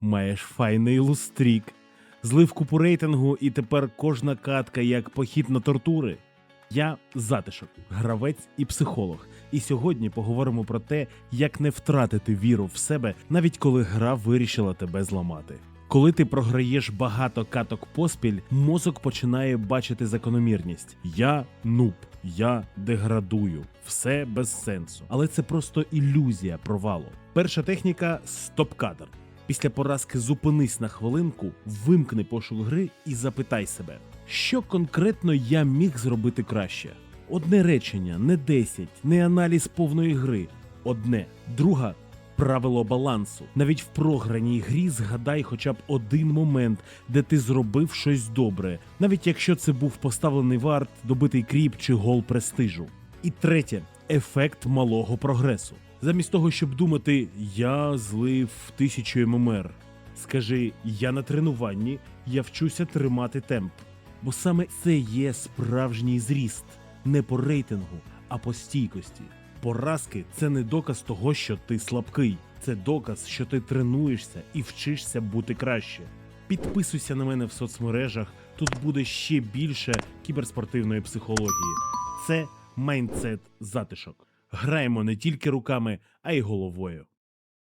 маєш файний лустрік. Злив купу рейтингу, і тепер кожна катка як похід на тортури. Я затишок, гравець і психолог. І сьогодні поговоримо про те, як не втратити віру в себе, навіть коли гра вирішила тебе зламати. Коли ти програєш багато каток поспіль, мозок починає бачити закономірність: я нуб, я деградую, все без сенсу. Але це просто ілюзія провалу. Перша техніка стоп-кадр. Після поразки зупинись на хвилинку, вимкни пошук гри і запитай себе, що конкретно я міг зробити краще. Одне речення, не 10, не аналіз повної гри. Одне. Друга правило балансу. Навіть в програній грі згадай хоча б один момент, де ти зробив щось добре, навіть якщо це був поставлений варт, добитий кріп чи гол престижу. І третє ефект малого прогресу. Замість того, щоб думати, я злив тисячу ММР. Скажи, я на тренуванні, я вчуся тримати темп. Бо саме це є справжній зріст, не по рейтингу, а по стійкості. Поразки це не доказ того, що ти слабкий, це доказ, що ти тренуєшся і вчишся бути краще. Підписуйся на мене в соцмережах, тут буде ще більше кіберспортивної психології. Це майндсет затишок. Граємо не тільки руками, а й головою.